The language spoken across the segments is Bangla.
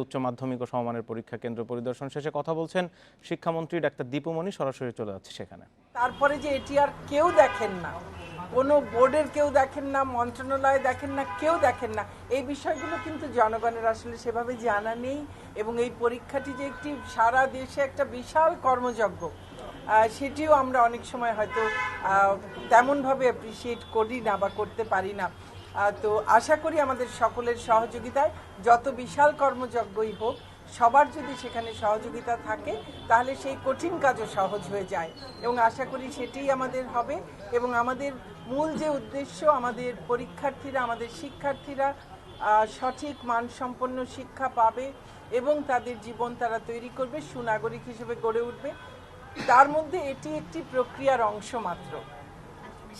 উচ্চ মাধ্যমিক ও সমমানের পরীক্ষা কেন্দ্র পরিদর্শন শেষে কথা বলছেন শিক্ষামন্ত্রী ডাক্তার দীপুমণি, সরাসরি চলে যাচ্ছে সেখানে। তারপরে যে এটি আর কেউ দেখেন না, কোনো বোর্ডের কেউ দেখেন না, মন্ত্রণালয় দেখেন না, কেউ দেখেন না, এই বিষয়গুলো কিন্তু জনগণের আসলে সেভাবে জানা নেই এবং এই পরীক্ষাটি যে একটি সারা দেশে একটা বিশাল কর্মযজ্ঞ সেটিও আমরা অনেক সময় হয়তো তেমনভাবে অ্যাপ্রিসিয়েট করি না বা করতে পারি না। তো আশা করি আমাদের সকলের সহযোগিতায় যত বিশাল কর্মযজ্ঞই হোক, সবার যদি সেখানে সহযোগিতা থাকে, তাহলে সেই কঠিন কাজও সহজ হয়ে যায়। এবং আশা করি সেটাই আমাদের হবে। এবং আমাদের মূল যে উদ্দেশ্য, আমাদের পরীক্ষার্থীরা, আমাদের শিক্ষার্থীরা সঠিক মানসম্পন্ন শিক্ষা পাবে এবং তাদের জীবন তারা তৈরি করবে, সুনাগরিক হিসেবে গড়ে উঠবে। তার মধ্যে এটি একটি প্রক্রিয়ার অংশ মাত্র।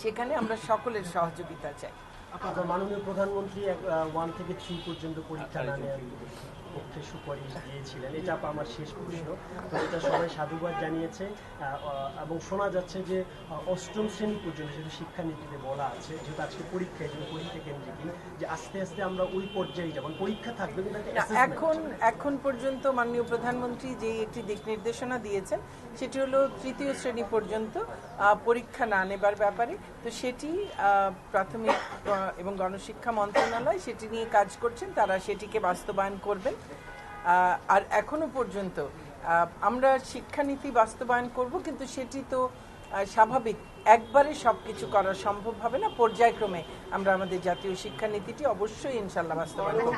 সেখানে আমরা সকলের সহযোগিতা চাই। মাননীয় প্রধানমন্ত্রী ওয়ান থেকে থ্রি পর্যন্ত পরীক্ষা না সুপারিশ দিয়েছিলেন এটা আপা আমার শেষ প্রশ্ন। তো এটা সবাই সাধুবাদ জানিয়েছে। এবং শোনা যাচ্ছে যে অষ্টম শ্রেণি পর্যন্ত যেহেতু শিক্ষানীতিতে বলা আছে যেহেতু আজকে পরীক্ষা এই জন্য পরীক্ষা কেন্দ্রিকই যে আস্তে আস্তে আমরা ওই পর্যায়ে যাব। পরীক্ষা থাকবে এখন এখন পর্যন্ত মাননীয় প্রধানমন্ত্রী যে একটি দিক নির্দেশনা দিয়েছেন সেটি হলো তৃতীয় শ্রেণি পর্যন্ত আহ, পরীক্ষা না নেবার ব্যাপারে। তো সেটি আহ, প্রাথমিক এবং গণশিক্ষা মন্ত্রণালয় সেটি নিয়ে কাজ করছেন তারা সেটিকে বাস্তবায়ন করবেন। আর এখনও পর্যন্ত আমরা শিক্ষানীতি বাস্তবায়ন করব কিন্তু সেটি তো স্বাভাবিক। একবারে সব কিছু করা সম্ভব হবে না পর্যায়ক্রমে আমরা আমাদের জাতীয় শিক্ষানীতিটি অবশ্যই ইনশাল্লাহ বাস্তবায়ন করব।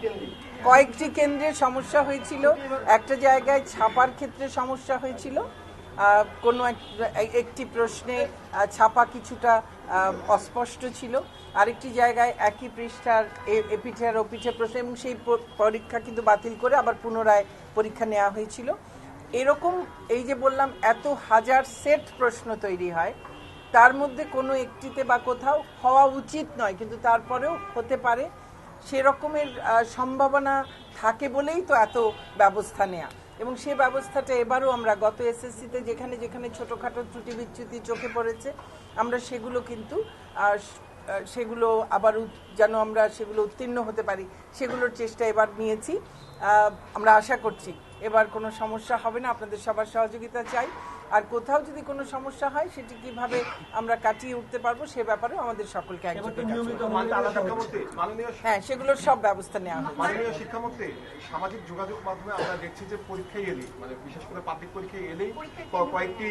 কেন্দ্রে কয়েকটি কেন্দ্রে সমস্যা হয়েছিল একটা জায়গায় ছাপার ক্ষেত্রে সমস্যা হয়েছিল কোনো এক- একটি প্রশ্নে ছাপা কিছুটা অস্পষ্ট ছিল। আরেকটি জায়গায় একই পৃষ্ঠার এপিঠে আর ওপিঠে প্রশ্ন, এবং সেই পরীক্ষা কিন্তু বাতিল করে আবার পুনরায় পরীক্ষা নেওয়া হয়েছিল। এরকম এই যে বললাম, এত হাজার সেট প্রশ্ন তৈরি হয়, তার মধ্যে কোনো একটিতে বা কোথাও হওয়া উচিত নয়, কিন্তু তারপরেও হতে পারে। সেরকমের সম্ভাবনা থাকে বলেই তো এত ব্যবস্থা নেয়া। এবং সে ব্যবস্থাটা এবারও আমরা গত এসএসসিতে যেখানে যেখানে ছোটোখাটো ত্রুটি বিচ্যুতি চোখে পড়েছে, আমরা সেগুলো কিন্তু সেগুলো আবার যেন আমরা সেগুলো উত্তীর্ণ হতে পারি, সেগুলোর চেষ্টা এবার নিয়েছি। আমরা আশা করছি এবার কোনো সমস্যা হবে না আপনাদের সবার সহযোগিতা চাই। আর কোথাও যদি কোনো সমস্যা হয় সেটি কীভাবে আমরা কাটিয়ে উঠতে পারব সে ব্যাপারেও আমাদের সকলকে হ্যাঁ সেগুলোর সব ব্যবস্থা নেওয়া হবে মাননীয় শিক্ষামন্ত্রী সামাজিক যোগাযোগ মাধ্যমে আমরা দেখছি যে পরীক্ষায় এলেই মানে বিশেষ করে পাবলিক পরীক্ষায় এলেই কয়েকটি